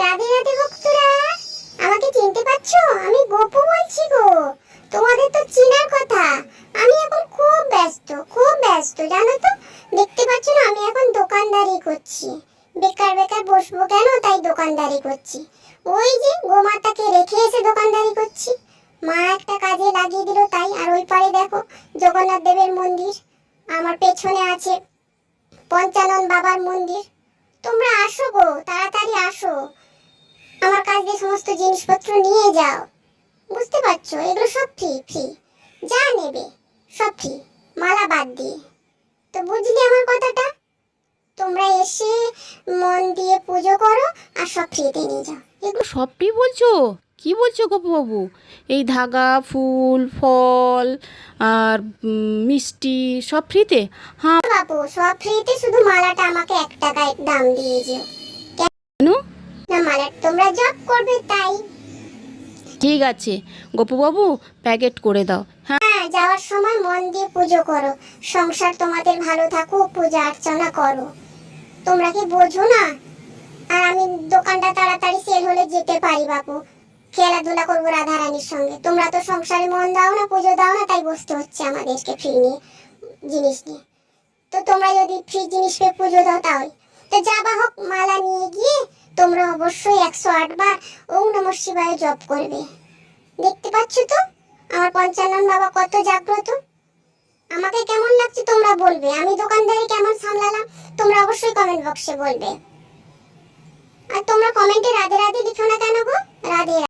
রাধে ভক্তরা, আমাকে চিনতে পারছ? আমি গোপু বলছি গো। তোমাদের তো চেনার কথা। আমি এখন খুব ব্যস্ত খুব ব্যস্ত, জানো তো? দেখতে পাচ্ছ না, আমি এখন দোকানদারি করছি। বেকার বেকার বসবো কেন? তাই দোকানদারি করছি। ওই যে গোমাতাকে রেখে এসে দোকানদারি করছি। মা একটা কাজে লাগিয়ে দিল তাই, আর ওই পারে দেখো, জগন্নাথ দেবের মন্দির। আমার পেছনে আছে পঞ্চানন বাবার মন্দির। তোমরা আসো গো, তাড়াতাড়ি আসো। আমার কাছ দিয়ে সমস্ত জিনিসপত্র নিয়ে যাও। বুঝতে পারছ? এগুলো সব ফ্রি ফ্রি যা নেবে, সব ফ্রি মালা বাদ দিয়ে। তো বুঝলি আমার কথাটা? তোমরা এসে মন দিয়ে পুজো করো আর সব ফ্রিতে নিয়ে যাও। এগুলো সব ফ্রি বলছো? কি বলছো বাবু এই ধাগা ফুল ফল আর মিষ্টি সব ফ্রিতে? হ্যাঁ। বাবু সব ফ্রিতে শুধু মালাটা আমাকে এক টাকায় দাম দিয়ে যেও কেন? না মালা তোমরা জব করবে তাই। ঠিক আছে। গপুবাবু প্যাকেট করে দাও। হ্যাঁ। হ্যাঁ যাওয়ার সময় মন দিয়ে পুজো করো। সংসার তোমাদের ভালো থাকুক পূজা অর্চনা করো। তোমরা কি বোঝো না? আর আমি দোকানটা তাড়াতাড়ি সেল হলে যেতে পারি বাপু। খেলাধুলা করব রাধারানীর সঙ্গে। তোমরা তো সংসারে মন দাও না, পুজো দাও না, তাই বসতে হচ্ছে আমাদেরকে ফ্রি নিয়ে জিনিস নিয়ে। তো তোমরা যদি ফ্রি জিনিস পেয়ে পুজো দাও তাহলে। তো যা বা হোক, মালা নিয়ে গিয়ে তোমরা অবশ্যই একশো আট বার ওম নম শিবায় জপ করবে। দেখতে পাচ্ছ তো? আমার পঞ্চানন বাবা কত জাগ্রত। আমাকে কেমন লাগছে তোমরা বলবে। আমি দোকানদারি কেমন সামলালাম, তোমরা অবশ্যই কমেন্ট বক্সে বলবে। আর তোমরা কমেন্টে রাধে রাধে লিখো না কেন গো? রাধে।